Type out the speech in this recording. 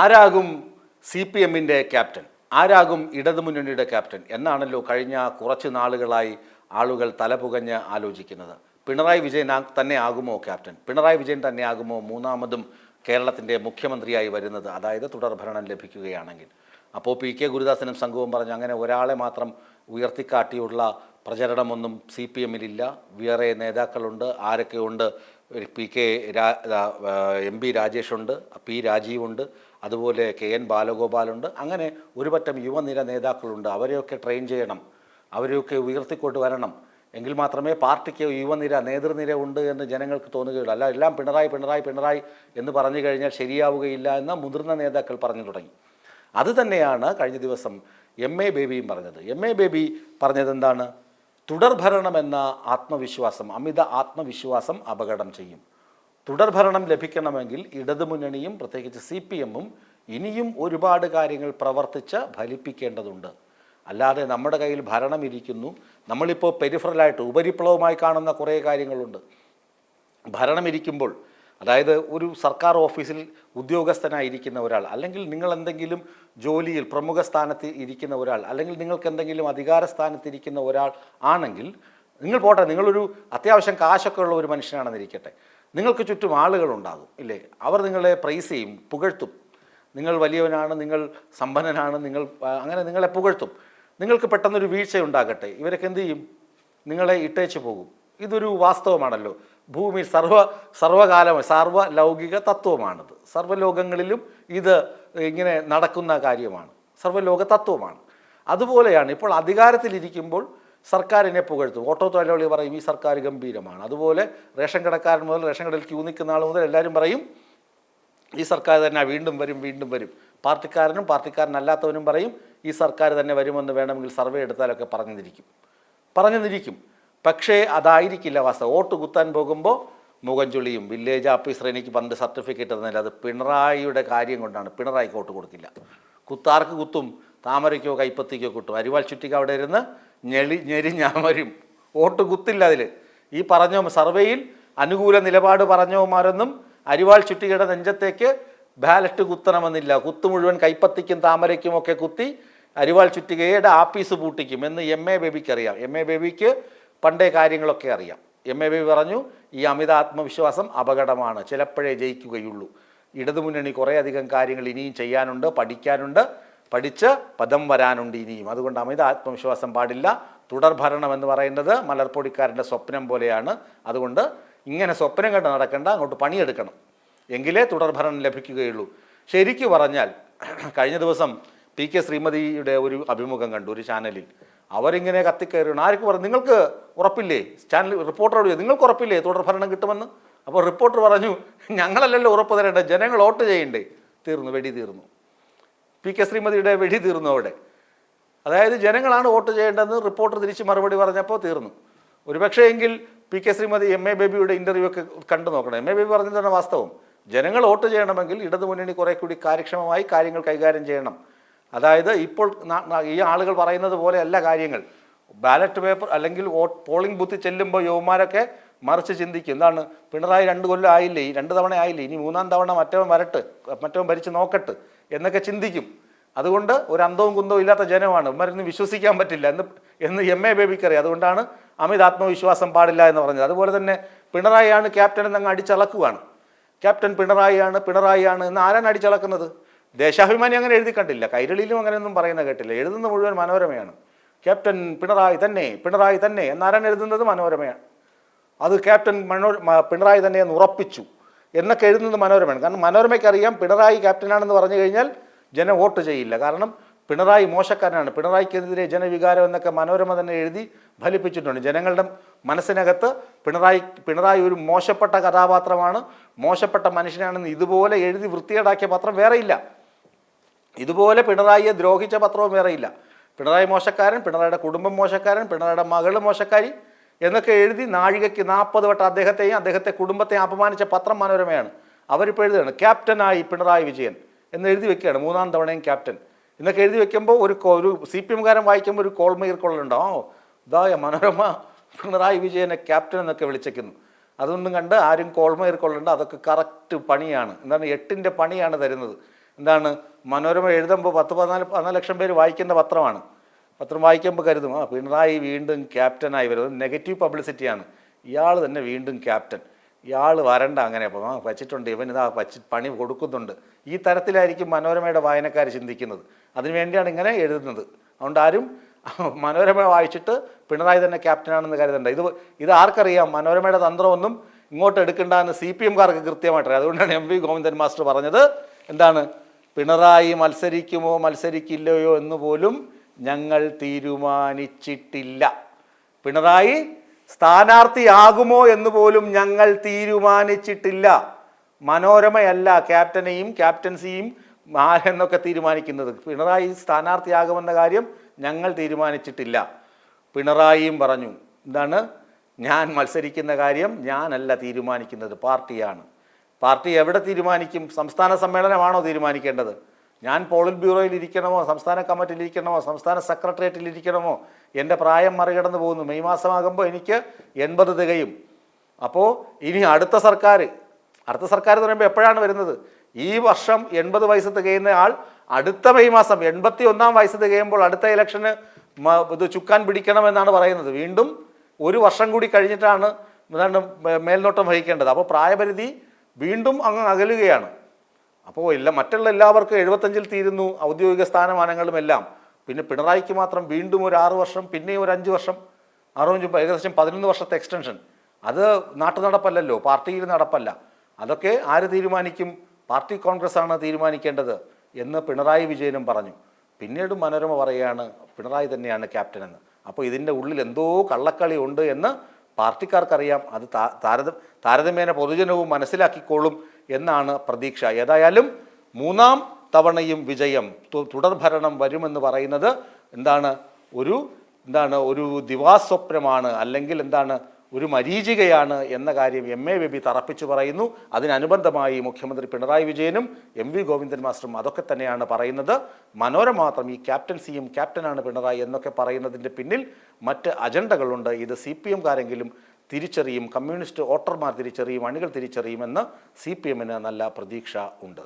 ആരാകും C P എമ്മിന്റെ captain? ആരാകും ഇടതുമുന്നണിയുടെ ക്യാപ്റ്റൻ? എന്നാണല്ലോ കഴിഞ്ഞ കുറച്ച് നാളുകളായി ആളുകൾ തലപുകഞ്ഞ് ആലോചിക്കുന്നത്. പിണറായി വിജയൻ തന്നെ ആകുമോ ക്യാപ്റ്റൻ? പിണറായി വിജയൻ തന്നെ ആകുമോ മൂന്നാമതും കേരളത്തിന്റെ മുഖ്യമന്ത്രിയായി വരുന്നത്? അതായത് തുടർഭരണം ലഭിക്കുകയാണെങ്കിൽ. അപ്പോൾ പി കെ ഗുരുദാസനും സംഘവും പറഞ്ഞു അങ്ങനെ ഒരാളെ മാത്രം ഉയർത്തിക്കാട്ടിയുള്ള പ്രചരണമൊന്നും സി പി എമ്മിലില്ല. വേറെ നേതാക്കളുണ്ട് ആരൊക്കെയുണ്ട് പി കെ എം പി രാജേഷുണ്ട് പി രാജീവുണ്ട് അതുപോലെ കെ എൻ ബാലഗോപാലുണ്ട്. അങ്ങനെ ഒരുപറ്റം യുവനിര നേതാക്കളുണ്ട്. അവരെയൊക്കെ ട്രെയിൻ ചെയ്യണം. അവരെയൊക്കെ ഉയർത്തിക്കൊണ്ട് വരണം. എങ്കിൽ മാത്രമേ പാർട്ടിക്ക് യുവനിര നേതൃനിര ഉണ്ട് എന്ന് ജനങ്ങൾക്ക് തോന്നുകയുള്ളൂ. അല്ല എല്ലാം പിണറായി പിണറായി പിണറായി എന്ന് പറഞ്ഞു കഴിഞ്ഞാൽ ശരിയാവുകയില്ല എന്ന് മുതിർന്ന നേതാക്കൾ പറഞ്ഞു തുടങ്ങി. അതുതന്നെയാണ് കഴിഞ്ഞ ദിവസം എം എ ബേബിയും പറഞ്ഞത്. എം എ ബേബി പറഞ്ഞത് എന്താണ് തുടർഭരണം എന്ന ആത്മവിശ്വാസം അമിത ആത്മവിശ്വാസം അപകടം ചെയ്യും. തുടർഭരണം ലഭിക്കണമെങ്കിൽ ഇടതുമുന്നണിയും പ്രത്യേകിച്ച് സി പി എമ്മും ഇനിയും ഒരുപാട് കാര്യങ്ങൾ പ്രവർത്തിച്ച് ഫലിപ്പിക്കേണ്ടതുണ്ട്. അല്ലാതെ നമ്മുടെ കയ്യിൽ ഭരണം ഇരിക്കുന്നു. നമ്മളിപ്പോൾ പെരിഫറലായിട്ട് ഉപരിപ്ലവമായി കാണുന്ന കുറേ കാര്യങ്ങളുണ്ട്. ഭരണമിരിക്കുമ്പോൾ അതായത് ഒരു സർക്കാർ ഓഫീസിൽ ഉദ്യോഗസ്ഥനായിരിക്കുന്ന ഒരാൾ അല്ലെങ്കിൽ നിങ്ങൾ എന്തെങ്കിലും ജോലിയിൽ പ്രമുഖ സ്ഥാനത്ത് ഇരിക്കുന്ന ഒരാൾ അല്ലെങ്കിൽ നിങ്ങൾക്ക് എന്തെങ്കിലും അധികാര സ്ഥാനത്ത് ഇരിക്കുന്ന ഒരാൾ ആണെങ്കിൽ നിങ്ങൾ പോട്ടെ നിങ്ങളൊരു അത്യാവശ്യം കാശൊക്കെ ഉള്ള ഒരു മനുഷ്യനാണെന്നിരിക്കട്ടെ നിങ്ങൾക്ക് ചുറ്റും ആളുകളുണ്ടാകും ഇല്ലേ? അവർ നിങ്ങളെ പ്രൈസ് ചെയ്യും പുകഴ്ത്തും. നിങ്ങൾ വലിയവനാണ് നിങ്ങൾ സമ്പന്നനാണ് നിങ്ങൾ അങ്ങനെ നിങ്ങളെ പുകഴ്ത്തും. നിങ്ങൾക്ക് പെട്ടെന്നൊരു വീഴ്ച ഉണ്ടാകട്ടെ ഇവരൊക്കെ എന്ത് ചെയ്യും? നിങ്ങളെ ഇട്ടേച്ച് പോകും. ഇതൊരു വാസ്തവമാണല്ലോ. ഭൂമി സർവ സർവകാലം സർവ ലൗകിക തത്വമാണിത്. സർവലോകങ്ങളിലും ഇത് ഇങ്ങനെ നടക്കുന്ന കാര്യമാണ്. സർവലോക തത്വമാണ്. അതുപോലെയാണ് ഇപ്പോൾ അധികാരത്തിലിരിക്കുമ്പോൾ സർക്കാരിനെ പുകഴ്ത്തും. ഓട്ടോ തൊഴിലാളി പറയും ഈ സർക്കാർ ഗംഭീരമാണ്. അതുപോലെ റേഷൻ കടക്കാരൻ മുതൽ റേഷൻ കടയിൽ ക്യൂ നിൽക്കുന്ന ആൾ മുതൽ എല്ലാവരും പറയും ഈ സർക്കാർ തന്നെ വീണ്ടും വരും വീണ്ടും വരും. പാർട്ടിക്കാരനും പാർട്ടിക്കാരനല്ലാത്തവനും പറയും ഈ സർക്കാർ തന്നെ വരുമെന്ന് വേണമെങ്കിൽ സർവേ എടുത്താലൊക്കെ പറഞ്ഞിരിക്കും. പറഞ്ഞിരിക്കും. പക്ഷേ അതായിരിക്കില്ല വാസ്തവം വോട്ട് കുത്താൻ പോകുമ്പോൾ മുഖം ചുളിയും. വില്ലേജ് ഓഫീസർ എനിക്ക് പണ്ട് സർട്ടിഫിക്കറ്റ് തന്നില്ല. അത് പിണറായിയുടെ കാര്യം കൊണ്ടാണ്. പിണറായിക്ക് വോട്ട് കൊടുക്കില്ല. കുത്താർക്ക് കുത്തും താമരയ്ക്കോ കൈപ്പത്തിക്കോ കുത്തും. അരിവാൾ ചുറ്റിക്ക് അവിടെ ഇരുന്ന് ഞെളി ഞെരിഞ്ഞാമരും വോട്ട് കുത്തില്ല അതിൽ ഈ പറഞ്ഞ സർവേയിൽ അനുകൂല നിലപാട് പറഞ്ഞവന്മാരൊന്നും അരിവാൾ ചുറ്റികയുടെ നെഞ്ചത്തേക്ക് ബാലറ്റ് കുത്തണമെന്നില്ല. കുത്തു മുഴുവൻ കൈപ്പത്തിക്കും താമരയ്ക്കും ഒക്കെ കുത്തി അരിവാൾ ചുറ്റികയുടെ ആപ്പീസ് പൂട്ടിക്കും എന്ന് എം എ ബേബിക്ക് അറിയാം. എം എ ബേബിക്ക് പണ്ടേ കാര്യങ്ങളൊക്കെ അറിയാം. എം എ ബി പറഞ്ഞു ഈ അമിത ആത്മവിശ്വാസം അപകടമാണ്. ചിലപ്പോഴേ ജയിക്കുകയുള്ളൂ. ഇടതുമുന്നണി കുറേയധികം കാര്യങ്ങൾ ഇനിയും ചെയ്യാനുണ്ട് പഠിക്കാനുണ്ട്. പഠിച്ച് പദം വരാനുണ്ട് ഇനിയും. അതുകൊണ്ട് അമിത ആത്മവിശ്വാസം പാടില്ല. തുടർഭരണം എന്ന് പറയുന്നത് മലർപ്പൊടിക്കാരന്റെ സ്വപ്നം പോലെയാണ്. അതുകൊണ്ട് ഇങ്ങനെ സ്വപ്നം കണ്ട് നടക്കേണ്ട അങ്ങോട്ട് പണിയെടുക്കണം. എങ്കിലേ തുടർഭരണം ലഭിക്കുകയുള്ളൂ. ശരിക്കു പറഞ്ഞാൽ കഴിഞ്ഞ ദിവസം പി കെ ശ്രീമതിയുടെ ഒരു അഭിമുഖം കണ്ടു ഒരു ചാനലിൽ. അവരിങ്ങനെ കത്തിക്കയറിയാണ് ആർക്ക് പറഞ്ഞു? നിങ്ങൾക്ക് ഉറപ്പില്ലേ? ചാനൽ റിപ്പോർട്ടറോട് നിങ്ങൾക്ക് ഉറപ്പില്ലേ? തുടർഭരണം കിട്ടുമെന്ന്? അപ്പോൾ റിപ്പോർട്ടർ പറഞ്ഞു ഞങ്ങളല്ലല്ലോ ഉറപ്പ് തരേണ്ടത്. ജനങ്ങൾ വോട്ട് ചെയ്യണ്ടേ? തീർന്നു. വെടി തീർന്നു. പി കെ ശ്രീമതിയുടെ വെടി തീർന്നു അവിടെ. അതായത് ജനങ്ങളാണ് വോട്ട് ചെയ്യേണ്ടതെന്ന് റിപ്പോർട്ടർ തിരിച്ച് മറുപടി പറഞ്ഞപ്പോൾ തീർന്നു. ഒരുപക്ഷേ എങ്കിൽ P K Sreemathi M A ബേബിയുടെ ഇന്റർവ്യൂ ഒക്കെ കണ്ടു നോക്കണം. എം എ ബേബി പറഞ്ഞതാണ് വാസ്തവം? ജനങ്ങൾ വോട്ട് ചെയ്യണമെങ്കിൽ ഇടതുമുന്നണി കുറേ കൂടി കാര്യക്ഷമമായി കാര്യങ്ങൾ കൈകാര്യം ചെയ്യണം. അതായത് ഇപ്പോൾ ഈ ആളുകൾ പറയുന്നത് പോലെ അല്ല കാര്യങ്ങൾ. ബാലറ്റ് പേപ്പർ അല്ലെങ്കിൽ പോളിംഗ് ബൂത്തിൽ ചെല്ലുമ്പോൾ യുവമാരൊക്കെ മറിച്ച് ചിന്തിക്കും. എന്താണ്? പിണറായി രണ്ട് കൊല്ലം ആയില്ലേ? ഈ രണ്ട് തവണ ആയില്ലേ? ഇനി മൂന്നാം തവണ മറ്റവൻ വരട്ട് മറ്റവൻ ഭരിച്ച് നോക്കട്ട് എന്നൊക്കെ ചിന്തിക്കും. അതുകൊണ്ട് ഒരു അന്തവും കുന്തവും ഇല്ലാത്ത ജനമാണ്. ഇവരൊന്നും വിശ്വസിക്കാൻ പറ്റില്ല എന്ന് എന്ന് എം എ ബേബിക്കറി അതുകൊണ്ടാണ് അമിത ആത്മവിശ്വാസം പാടില്ല എന്ന് പറഞ്ഞത്. അതുപോലെ തന്നെ പിണറായിയാണ് ക്യാപ്റ്റൻ എന്നങ്ങ് അടിച്ചളക്കുവാണ്. ക്യാപ്റ്റൻ പിണറായിയാണ് പിണറായിയാണ് എന്ന് ആരാണ് അടിച്ചളക്കുന്നത്? ദേശാഭിമാനി അങ്ങനെ എഴുതി കണ്ടില്ല. കൈരളിയിലും അങ്ങനെയൊന്നും പറയുന്ന കേട്ടില്ല. എഴുതുന്ന മുഴുവൻ മനോരമയാണ്. ക്യാപ്റ്റൻ പിണറായി തന്നെ പിണറായി തന്നെ എന്നാരാണ് എഴുതുന്നത്? മനോരമയാണ്. അത് ക്യാപ്റ്റൻ മനോ പിണറായി തന്നെ എന്ന് ഉറപ്പിച്ചു. എന്നൊക്കെ എഴുതുന്നത് മനോരമയാണ്. കാരണം മനോരമയ്ക്ക് അറിയാം പിണറായി ക്യാപ്റ്റനാണെന്ന് പറഞ്ഞു കഴിഞ്ഞാൽ ജനം വോട്ട് ചെയ്യില്ല. കാരണം പിണറായി മോശക്കാരനാണ്. പിണറായിക്കെതിരെ ജനവികാരം എന്നൊക്കെ മനോരമ തന്നെ എഴുതി ഫലിപ്പിച്ചിട്ടുണ്ട്. ജനങ്ങളുടെ മനസ്സിനകത്ത് പിണറായി പിണറായി ഒരു മോശപ്പെട്ട കഥാപാത്രമാണ് മോശപ്പെട്ട മനുഷ്യനാണെന്ന് ഇതുപോലെ എഴുതി വൃത്തികേടാക്കിയ പത്രം വേറെയില്ല ഇതുപോലെ പിണറായിയെ ദ്രോഹിച്ച പത്രവും വേറെയില്ല. പിണറായി മോശക്കാരൻ പിണറായിയുടെ കുടുംബം മോശക്കാരൻ പിണറായിയുടെ മകൾ മോശക്കാരി എന്നൊക്കെ എഴുതി നാഴികയ്ക്ക് നാൽപ്പത് വട്ടം അദ്ദേഹത്തെയും അദ്ദേഹത്തെ കുടുംബത്തെയും അപമാനിച്ച പത്രം മനോരമയാണ്. അവരിപ്പോൾ എഴുതുകയാണ് ക്യാപ്റ്റനായി പിണറായി വിജയൻ എന്ന് എഴുതി വെക്കുകയാണ് മൂന്നാം തവണയും ക്യാപ്റ്റൻ. എന്നൊക്കെ എഴുതി വെക്കുമ്പോൾ ഒരു ഒരു സി പി എംകാരൻ വായിക്കുമ്പോൾ ഒരു കോൾമീർക്കൊള്ളുണ്ടോ ഓ ഇതായ മനോരമ പിണറായി വിജയനെ ക്യാപ്റ്റൻ എന്നൊക്കെ വിളിച്ചേക്കുന്നു. അതൊന്നും കണ്ട് ആരും കോൾമീർക്കൊള്ളണ്ട അതൊക്കെ കറക്റ്റ് പണിയാണ്. എന്താണ് എട്ടിന്റെ പണിയാണ് തരുന്നത്. എന്താണ്? മനോരമ എഴുതുമ്പോൾ പത്ത് പതിനാല് പതിനാല് ലക്ഷം പേര് വായിക്കുന്ന പത്രമാണ്. പത്രം വായിക്കുമ്പോൾ കരുതും ആ പിണറായി വീണ്ടും ക്യാപ്റ്റനായി വരുന്നത് നെഗറ്റീവ് പബ്ലിസിറ്റിയാണ്. ഇയാൾ തന്നെ വീണ്ടും ക്യാപ്റ്റൻ. ഇയാൾ വരണ്ട അങ്ങനെ അപ്പം ആ വച്ചിട്ടുണ്ട്. ഇവൻ ഇതാ വച്ച് പണി കൊടുക്കുന്നുണ്ട്. ഈ തരത്തിലായിരിക്കും മനോരമയുടെ വായനക്കാർ ചിന്തിക്കുന്നത്. അതിനുവേണ്ടിയാണ് ഇങ്ങനെ എഴുതുന്നത്. അതുകൊണ്ട് ആരും മനോരമ വായിച്ചിട്ട് പിണറായി തന്നെ ക്യാപ്റ്റനാണെന്ന് കരുതണ്ട. ഇത് ഇത് ആർക്കറിയാം? മനോരമയുടെ തന്ത്രമൊന്നും ഇങ്ങോട്ട് എടുക്കണ്ട എന്ന് സി പി എംകാർക്ക് കൃത്യമായിട്ടറിയാം. അതുകൊണ്ടാണ് എം വി ഗോവിന്ദൻ മാസ്റ്റർ പറഞ്ഞത്. എന്താണ്? പിണറായി മത്സരിക്കുമോ മത്സരിക്കില്ലയോ എന്ന് പോലും ഞങ്ങൾ തീരുമാനിച്ചിട്ടില്ല. പിണറായി സ്ഥാനാർത്ഥിയാകുമോ എന്ന് പോലും ഞങ്ങൾ തീരുമാനിച്ചിട്ടില്ല. മനോരമയല്ല ക്യാപ്റ്റനെയും ക്യാപ്റ്റൻസിയും എന്നൊക്കെ തീരുമാനിക്കുന്നത്. പിണറായി സ്ഥാനാർത്ഥിയാകുമെന്ന കാര്യം ഞങ്ങൾ തീരുമാനിച്ചിട്ടില്ല. പിണറായിയും പറഞ്ഞു എന്താണ് ഞാൻ മത്സരിക്കുന്ന കാര്യം ഞാനല്ല തീരുമാനിക്കുന്നത് പാർട്ടിയാണ്. പാർട്ടി എവിടെ തീരുമാനിക്കും? സംസ്ഥാന സമ്മേളനമാണോ തീരുമാനിക്കേണ്ടത്? ഞാൻ പോളിറ്റ് ബ്യൂറോയിൽ ഇരിക്കണമോ? സംസ്ഥാന കമ്മിറ്റിയിൽ ഇരിക്കണമോ? സംസ്ഥാന സെക്രട്ടേറിയറ്റിൽ ഇരിക്കണമോ? എന്റെ പ്രായം മറികടന്ന് പോകുന്നു. മെയ് മാസമാകുമ്പോൾ എനിക്ക് എൺപത് തികയും. അപ്പോൾ ഇനി അടുത്ത സർക്കാർ അടുത്ത സർക്കാർ എന്ന് പറയുമ്പോൾ എപ്പോഴാണ് വരുന്നത്? ഈ വർഷം എൺപത് വയസ്സ് തികയുന്ന ആൾ അടുത്ത മെയ് മാസം എൺപത്തി ഒന്നാം വയസ്സ് തികയുമ്പോൾ അടുത്ത ഇലക്ഷന് ഇത് ചുക്കാൻ പിടിക്കണമെന്നാണ് പറയുന്നത്. വീണ്ടും ഒരു വർഷം കൂടി കഴിഞ്ഞിട്ടാണ് മേൽനോട്ടം വഹിക്കേണ്ടത്. അപ്പോൾ പ്രായപരിധി വീണ്ടും അങ്ങ് അകലുകയാണ്. അപ്പോൾ എല്ലാം മറ്റുള്ള എല്ലാവർക്കും എഴുപത്തഞ്ചിൽ തീരുന്നു ഔദ്യോഗിക സ്ഥാനമാനങ്ങളും എല്ലാം പിന്നെ പിണറായിക്ക് മാത്രം വീണ്ടും ഒരു ആറ് വർഷം പിന്നെയും ഒരു അഞ്ച് വർഷം അറുപഞ്ച് ഏകദേശം പതിനൊന്ന് വർഷത്തെ എക്സ്റ്റൻഷൻ അത് നാട്ടു നടപ്പല്ലല്ലോ പാർട്ടിയിൽ നടപ്പല്ല. അതൊക്കെ ആര് തീരുമാനിക്കും? പാർട്ടി കോൺഗ്രസ് ആണ് തീരുമാനിക്കേണ്ടത് എന്ന് പിണറായി വിജയനും പറഞ്ഞു. പിന്നീട് മനോരമ പറയുകയാണ് പിണറായി തന്നെയാണ് ക്യാപ്റ്റൻ എന്ന്. അപ്പോൾ ഇതിന്റെ ഉള്ളിൽ എന്തോ കള്ളക്കളി ഉണ്ട് എന്ന് പാർട്ടിക്കാർക്കറിയാം. അത് താരത താരതമ്യേന പൊതുജനവും മനസ്സിലാക്കിക്കോളും എന്നാണ് പ്രതീക്ഷ. ഏതായാലും മൂന്നാം തവണയും വിജയം തുടർഭരണം വരുമെന്ന് പറയുന്നത് എന്താണ് ഒരു എന്താണ് ഒരു ദിവാസ്വപ്നമാണ്. അല്ലെങ്കിൽ എന്താണ് ഒരു മരീചികയാണ് എന്ന കാര്യം എം എ ബേബി തറപ്പിച്ചു പറയുന്നു. അതിനനുബന്ധമായി മുഖ്യമന്ത്രി പിണറായി വിജയനും എം വി ഗോവിന്ദൻ മാസ്റ്ററും അതൊക്കെ തന്നെയാണ് പറയുന്നത്. മനോരമ മാത്രം ഈ ക്യാപ്റ്റൻസിയും ക്യാപ്റ്റനാണ് പിണറായി എന്നൊക്കെ പറയുന്നതിന്റെ പിന്നിൽ മറ്റ് അജണ്ടകളുണ്ട്. ഇത് സി പി എംകാരെങ്കിലും തിരിച്ചറിയും കമ്മ്യൂണിസ്റ്റ് വോട്ടർമാർ തിരിച്ചറിയും അണികൾ തിരിച്ചറിയുമെന്ന് സി പി എമ്മിന് നല്ല പ്രതീക്ഷ ഉണ്ട്.